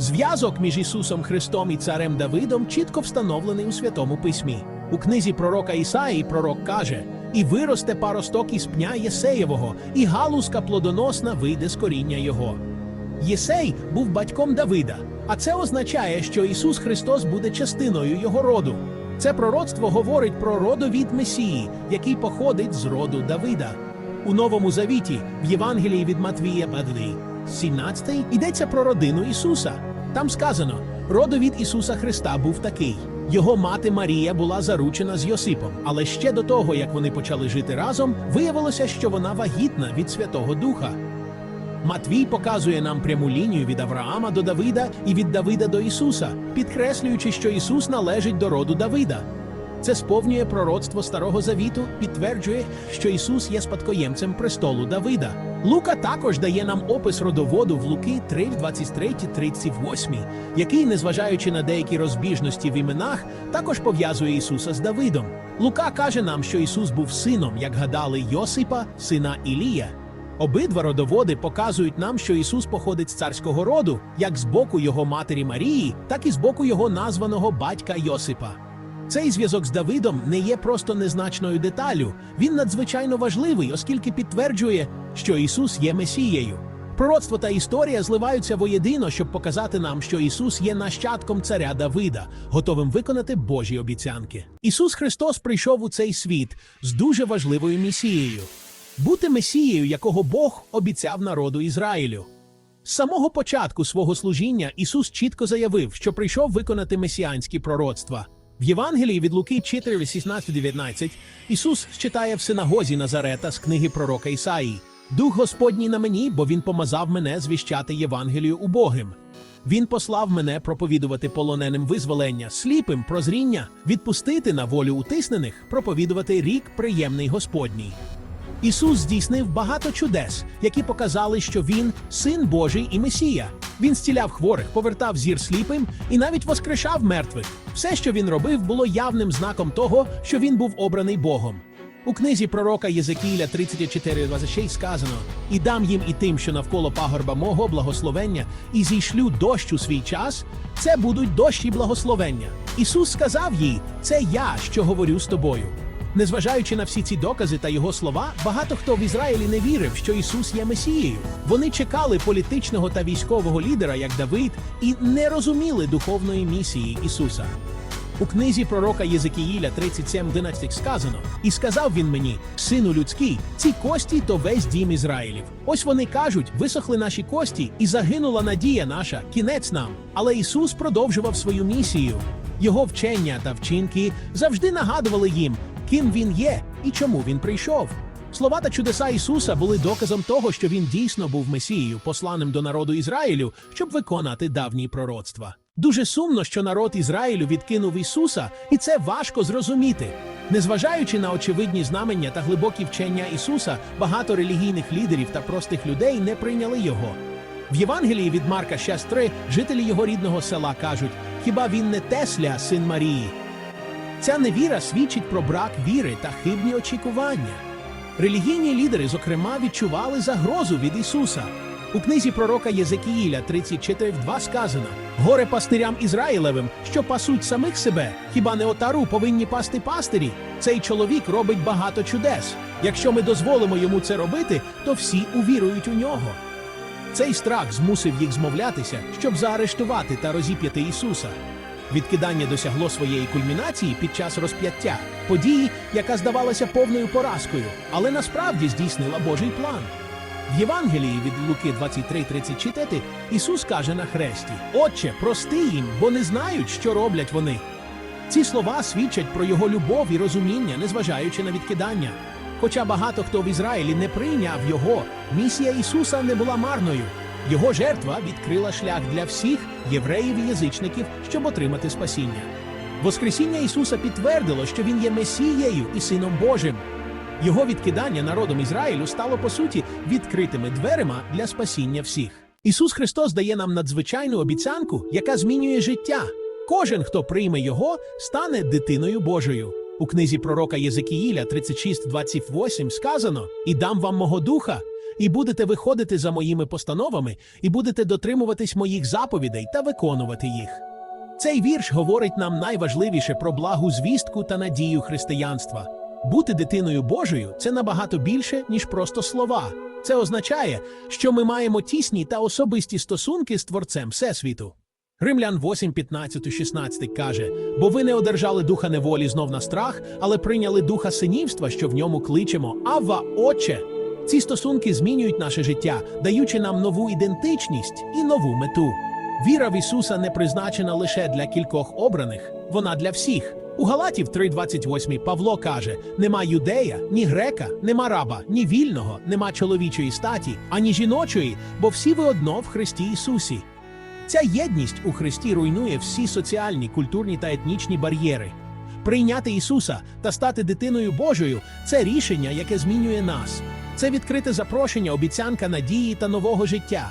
Зв'язок між Ісусом Христом і царем Давидом чітко встановлений у Святому Письмі. У книзі пророка Ісаї пророк каже: І виросте паросток із пня Єсеєвого, і галузка плодоносна вийде з коріння його. Єсей був батьком Давида, а це означає, що Ісус Христос буде частиною його роду. Це пророцтво говорить про родовід Месії, який походить з роду Давида. У Новому Завіті, в Євангелії від Матвія Бадві, 17 йдеться про родину Ісуса. Там сказано: родовід Ісуса Христа був такий. Його мати Марія була заручена з Йосипом, але ще до того, як вони почали жити разом, виявилося, що вона вагітна від Святого Духа. Матвій показує нам пряму лінію від Авраама до Давида і від Давида до Ісуса, підкреслюючи, що Ісус належить до роду Давида. Це сповнює пророцтво Старого Завіту, підтверджує, що Ісус є спадкоємцем престолу Давида. Лука також дає нам опис родоводу в Луки 3, 23, 38, який, незважаючи на деякі розбіжності в іменах, також пов'язує Ісуса з Давидом. Лука каже нам, що Ісус був сином, як гадали Йосипа, сина Ілія. Обидва родоводи показують нам, що Ісус походить з царського роду, як з боку його матері Марії, так і з боку його названого батька Йосипа. Цей зв'язок з Давидом не є просто незначною деталю, він надзвичайно важливий, оскільки підтверджує, що Ісус є Месією. Пророцтво та історія зливаються воєдино, щоб показати нам, що Ісус є нащадком царя Давида, готовим виконати Божі обіцянки. Ісус Христос прийшов у цей світ з дуже важливою місією бути Месією, якого Бог обіцяв народу Ізраїлю. З самого початку свого служіння Ісус чітко заявив, що прийшов виконати месіанські пророцтва. В Євангелії від Луки 4, 16-19 Ісус читає в синагозі Назарета з книги пророка Ісаї. Дух Господній на мені, бо Він помазав мене звіщати Євангелію убогим. Він послав мене проповідувати полоненим визволення, сліпим прозріння, відпустити на волю утиснених, проповідувати рік приємний Господній. Ісус здійснив багато чудес, які показали, що Він син Божий і Месія. Він зціляв хворих, повертав зір сліпим і навіть воскрешав мертвих. Все, що він робив, було явним знаком того, що він був обраний Богом. У книзі пророка Єзекіля 34.26 сказано: І дам їм і тим, що навколо пагорба мого благословення, і зійшлю дощ у свій час. Це будуть дощі благословення. Ісус сказав їй: Це я, що говорю з тобою. Незважаючи на всі ці докази та його слова, багато хто в Ізраїлі не вірив, що Ісус є Месією. Вони чекали політичного та військового лідера, як Давид, і не розуміли духовної місії Ісуса. У книзі пророка Єзекіїля 37.11 сказано: І сказав він мені, сину людський, ці кості то весь дім Ізраїлів. Ось вони кажуть: висохли наші кості, і загинула надія наша, кінець нам. Але Ісус продовжував свою місію. Його вчення та вчинки завжди нагадували їм, ким він є і чому він прийшов. Слова та чудеса Ісуса були доказом того, що він дійсно був Месією, посланим до народу Ізраїлю, щоб виконати давні пророцтва. Дуже сумно, що народ Ізраїлю відкинув Ісуса, і це важко зрозуміти. Незважаючи на очевидні знамення та глибокі вчення Ісуса, багато релігійних лідерів та простих людей не прийняли його. В Євангелії від Марка 6.3 жителі його рідного села кажуть: хіба він не Тесля, син Марії? Ця невіра свідчить про брак віри та хибні очікування. Релігійні лідери, зокрема, відчували загрозу від Ісуса. У книзі пророка Єзекіїля 34.2 сказано: Горе пастирям Ізраїлевим, що пасуть самих себе, хіба не отару повинні пасти пастирі? Цей чоловік робить багато чудес. Якщо ми дозволимо йому це робити, то всі увірують у нього. Цей страх змусив їх змовлятися, щоб заарештувати та розіп'яти Ісуса. Відкидання досягло своєї кульмінації під час розп'яття, події, яка здавалася повною поразкою, але насправді здійснила Божий план. В Євангелії від Луки 23.34 Ісус каже на хресті: Отче, прости їм, бо не знають, що роблять вони. Ці слова свідчать про його любов і розуміння, незважаючи на відкидання. Хоча багато хто в Ізраїлі не прийняв його, місія Ісуса не була марною. Його жертва відкрила шлях для всіх євреїв і язичників, щоб отримати спасіння. Воскресіння Ісуса підтвердило, що Він є Месією і Сином Божим. Його відкидання народом Ізраїлю стало по суті відкритими дверима для спасіння всіх. Ісус Христос дає нам надзвичайну обіцянку, яка змінює життя. Кожен, хто прийме його, стане дитиною Божою. У книзі пророка Єзекіїля 36.28 сказано: І дам вам мого духа, і будете виходити за моїми постановами, і будете дотримуватись моїх заповідей та виконувати їх. Цей вірш говорить нам найважливіше про благу звістку та надію християнства. Бути дитиною Божою це набагато більше, ніж просто слова. Це означає, що ми маємо тісні та особисті стосунки з Творцем Всесвіту. Римлян 8, 15, 16 каже: бо ви не одержали духа неволі знов на страх, але прийняли духа синівства, що в ньому кличемо Авва, Отче. Ці стосунки змінюють наше життя, даючи нам нову ідентичність і нову мету. Віра в Ісуса не призначена лише для кількох обраних, вона для всіх. У Галатів 3.28 Павло каже: нема юдея, ні грека, нема раба, ні вільного, нема чоловічої статі, ані жіночої, бо всі ви одно в Христі Ісусі. Ця єдність у Христі руйнує всі соціальні, культурні та етнічні бар'єри. Прийняти Ісуса та стати дитиною Божою це рішення, яке змінює нас. Це відкрите запрошення, обіцянка надії та нового життя.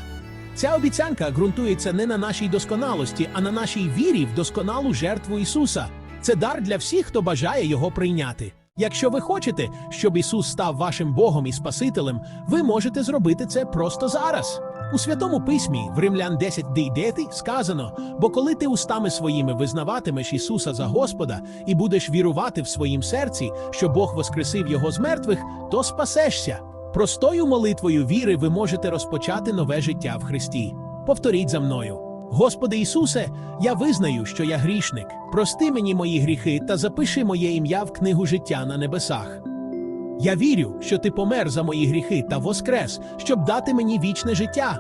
Ця обіцянка ґрунтується не на нашій досконалості, а на нашій вірі в досконалу жертву Ісуса. Це дар для всіх, хто бажає його прийняти. Якщо ви хочете, щоб Ісус став вашим Богом і Спасителем, ви можете зробити це просто зараз. У святому письмі в Римлян 10.9 сказано: бо коли ти устами своїми визнаватимеш Ісуса за Господа і будеш вірувати в своїм серці, що Бог воскресив Його з мертвих, то спасешся. Простою молитвою віри ви можете розпочати нове життя в Христі. Повторіть за мною. Господи Ісусе, я визнаю, що я грішник. Прости мені мої гріхи та запиши моє ім'я в книгу життя на небесах. Я вірю, що ти помер за мої гріхи та воскрес, щоб дати мені вічне життя.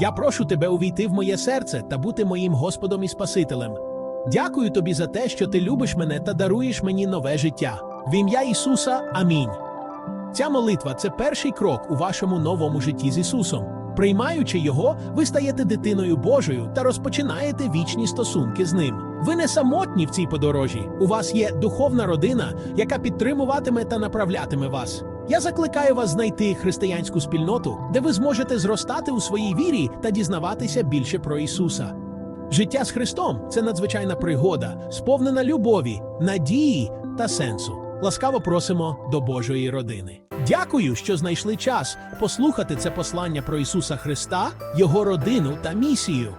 Я прошу тебе увійти в моє серце та бути моїм Господом і Спасителем. Дякую тобі за те, що ти любиш мене та даруєш мені нове життя. В ім'я Ісуса Амінь. Ця молитва це перший крок у вашому новому житті з Ісусом. Приймаючи його, ви стаєте дитиною Божою та розпочинаєте вічні стосунки з ним. Ви не самотні в цій подорожі. У вас є духовна родина, яка підтримуватиме та направлятиме вас. Я закликаю вас знайти християнську спільноту, де ви зможете зростати у своїй вірі та дізнаватися більше про Ісуса. Життя з Христом це надзвичайна пригода, сповнена любові, надії та сенсу. Ласкаво просимо до Божої родини. Дякую, що знайшли час послухати це послання про Ісуса Христа, Його родину та місію.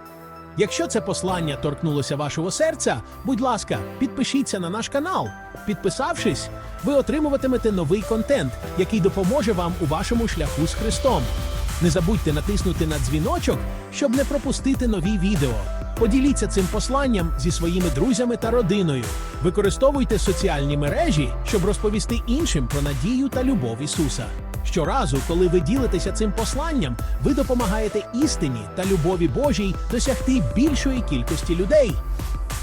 Якщо це послання торкнулося вашого серця, будь ласка, підпишіться на наш канал. Підписавшись, ви отримуватимете новий контент, який допоможе вам у вашому шляху з Христом. Не забудьте натиснути на дзвіночок, щоб не пропустити нові відео. Поділіться цим посланням зі своїми друзями та родиною. Використовуйте соціальні мережі, щоб розповісти іншим про надію та любов Ісуса. Щоразу, коли ви ділитеся цим посланням, ви допомагаєте істині та любові Божій досягти більшої кількості людей.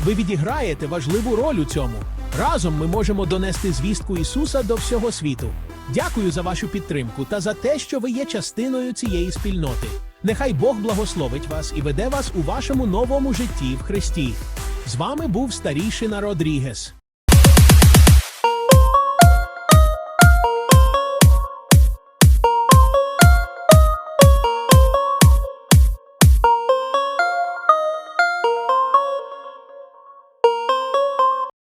Ви відіграєте важливу роль у цьому. Разом ми можемо донести звістку Ісуса до всього світу. Дякую за вашу підтримку та за те, що ви є частиною цієї спільноти. Нехай Бог благословить вас і веде вас у вашому новому житті в Христі. З вами був старішина Родрігес.